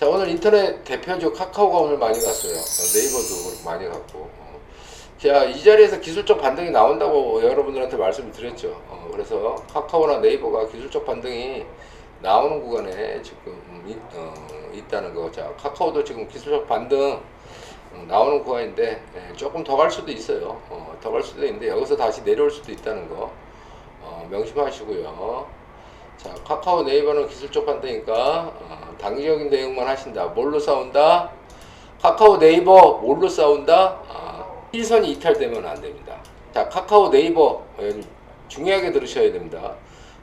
자 오늘 인터넷 대표죠 카카오가 오늘 많이 갔어요. 어, 네이버도 많이 갔고. 어. 자이 자리에서 기술적 반등이 나온다고 여러분들한테 말씀을 드렸죠. 어, 그래서 카카오나 네이버가 기술적 반등이 나오는 구간에 지금 음, 있, 어, 있다는 거. 자 카카오도 지금 기술적 반등 음, 나오는 구간인데 예, 조금 더 갈 수도 있어요. 어, 더 갈 수도 있는데 여기서 다시 내려올 수도 있다는 거 어, 명심하시고요. 자 카카오 네이버는 기술적 반대니까 어, 단기적인 대응만 하신다. 뭘로 싸운다? 카카오 네이버 뭘로 싸운다? 아, 일선이 이탈되면 안 됩니다. 자 카카오 네이버 어, 중요하게 들으셔야 됩니다.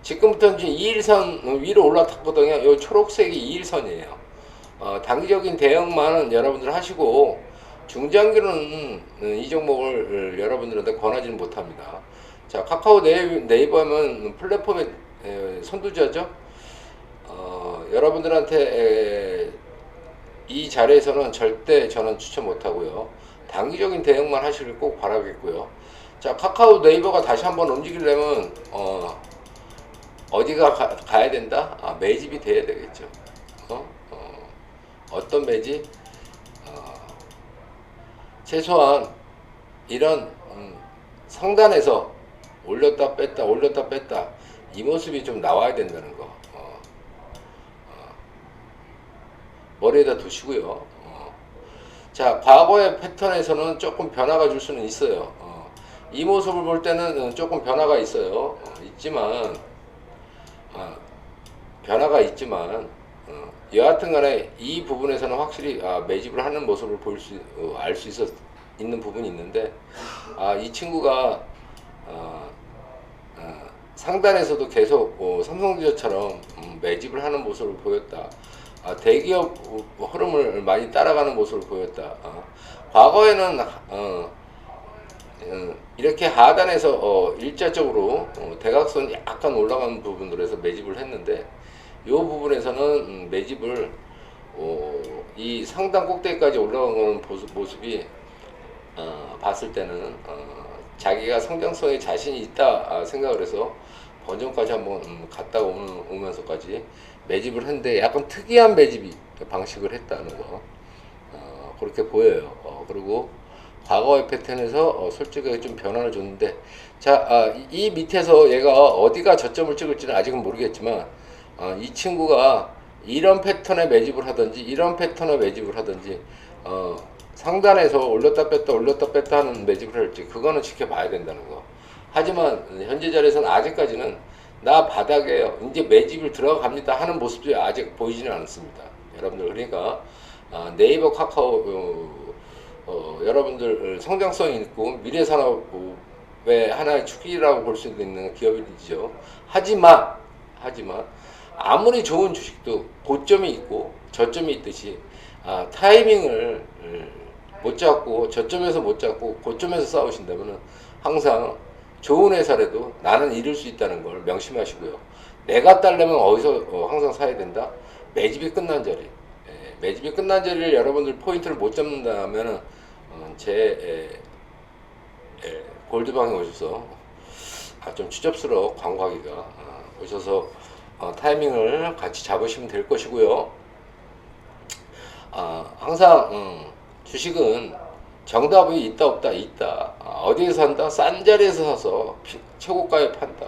지금부터 이제 2일선 위로 올라탔거든요. 이 초록색이 2일선이에요. 어, 단기적인 대응만은 여러분들 하시고 중장기로는 음, 이 종목을 여러분들한테 권하지는 못합니다. 자 카카오 네이- 네이버는 플랫폼의 에, 선두주자죠. 어, 여러분들한테 에, 이 자리에서는 절대 저는 추천 못하고요. 단기적인 대응만 하시길 꼭 바라겠고요. 자 카카오 네이버가 다시 한번 움직이려면 어, 어디가 가, 가야 된다? 아, 매집이 돼야 되겠죠. 어? 어, 어 떤 매집? 어, 최소한 이런 음, 상단에서 올렸다 뺐다 올렸다 뺐다 이 모습이 좀 나와야 된다는 거 어, 어, 머리에다 두시고요. 어. 자 과거의 패턴에서는 조금 변화가 줄 수는 있어요. 어, 이 모습을 볼 때는 조금 변화가 있어요. 어, 있지만 아, 변화가 있지만 어, 여하튼 간에 이 부분에서는 확실히 아, 매집을 하는 모습을 볼수알수 있었 있는 부분이 있는데 아, 이 친구가 어, 어, 상단에서도 계속 어, 삼성전자처럼 음, 매집을 하는 모습을 보였다. 아, 대기업 어, 흐름을 많이 따라가는 모습을 보였다. 아, 과거에는 어, 어, 이렇게 하단에서 어, 일자적으로 어, 대각선 약간 올라가는 부분들에서 매집을 했는데 이 부분에서는 음, 매집을 어, 이 상단 꼭대기까지 모습, 모습이 어, 봤을 때는 어, 자기가 성장성에 자신이 있다 아, 생각을 해서 번전까지 한번 음, 갔다 오는, 오면서까지 매집을 했는데 약간 특이한 매집이 방식을 했다는 거 어, 그렇게 보여요. 어, 그리고 과거의 패턴에서 어, 솔직하게 좀 변화를 줬는데 자, 아, 이, 이 밑에서 얘가 어디가 저점을 찍을지는 아직은 모르겠지만 어, 이 친구가 이런 패턴의 매집을 하든지 이런 패턴의 매집을 하든지 어, 상단에서 올렸다 뺐다 올렸다 뺐다 하는 매집을 할지 그거는 지켜봐야 된다는 거. 하지만 현재 자리에서는 아직까지는 나 바닥에요. 이제 매집을 들어갑니다 하는 모습이 아직 보이지는 않습니다. 여러분들 그러니까 아, 네이버 카카오 어, 어, 여러분들 성장성이 있고 미래 산업의 하나의 축이라고 볼 수 있는 기업이죠. 하지만 하지만 아무리 좋은 주식도 고점이 있고 저점이 있듯이 아, 타이밍을 음, 못 잡고 저점에서 못 잡고 고점에서 싸우신다면 항상 좋은 회사라도 나는 잃을 수 있다는 걸 명심하시고요. 내가 딸려면 어디서 어, 항상 사야 된다? 매집이 끝난 자리. 예, 매집이 끝난 자리를 여러분들 포인트를 못 잡는다면 어, 제 골드방에 오셔서 아, 좀 추접스러워 광고하기가 아, 오셔서 어, 타이밍을 같이 잡으시면 될 것이고요. 아, 항상 음, 주식은 정답이 있다 없다 있다. 아, 어디에서 산다? 싼 자리에서 사서 피- 최고가에 판다.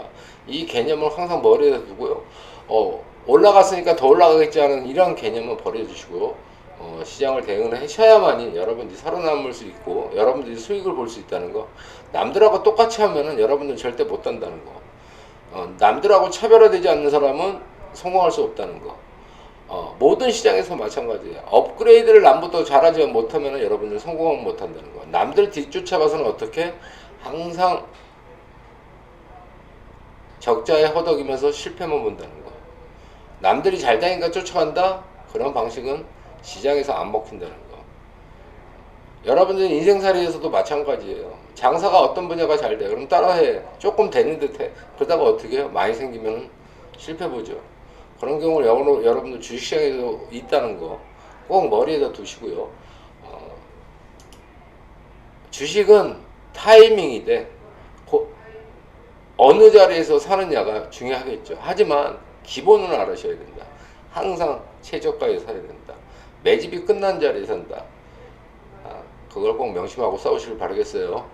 이 개념을 항상 머리에 두고요. 어, 올라갔으니까 더 올라가겠지 하는 이런 개념은 버려주시고 어, 시장을 대응을 하셔야만이 여러분들이 살아남을 수 있고 여러분들이 수익을 볼 수 있다는 거. 남들하고 똑같이 하면은 여러분들 절대 못 단다는 거. 어, 남들하고 차별화되지 않는 사람은 성공할 수 없다는 거. 어, 모든 시장에서 마찬가지예요. 업그레이드를 남부터 잘하지 못하면 여러분들 성공은 못한다는 거. 남들 뒤쫓아가서는 어떻게 항상 적자에 허덕이면서 실패만 본다는 거. 남들이 잘 다니니까 쫓아간다? 그런 방식은 시장에서 안 먹힌다는 거. 여러분들 인생살이에서도 마찬가지예요. 장사가 어떤 분야가 잘 돼. 그럼 따라해. 조금 되는 듯 해. 그러다가 어떻게 해요? 많이 생기면 실패 보죠. 그런 경우를 여러- 여러분들 주식시장에도 있다는 거 꼭 머리에다 두시고요. 어, 주식은 타이밍이 돼. 고- 어느 자리에서 사느냐가 중요하겠죠. 하지만 기본은 알아셔야 된다. 항상 최저가에 사야 된다. 매집이 끝난 자리에 산다. 아, 그걸 꼭 명심하고 싸우시길 바라겠어요.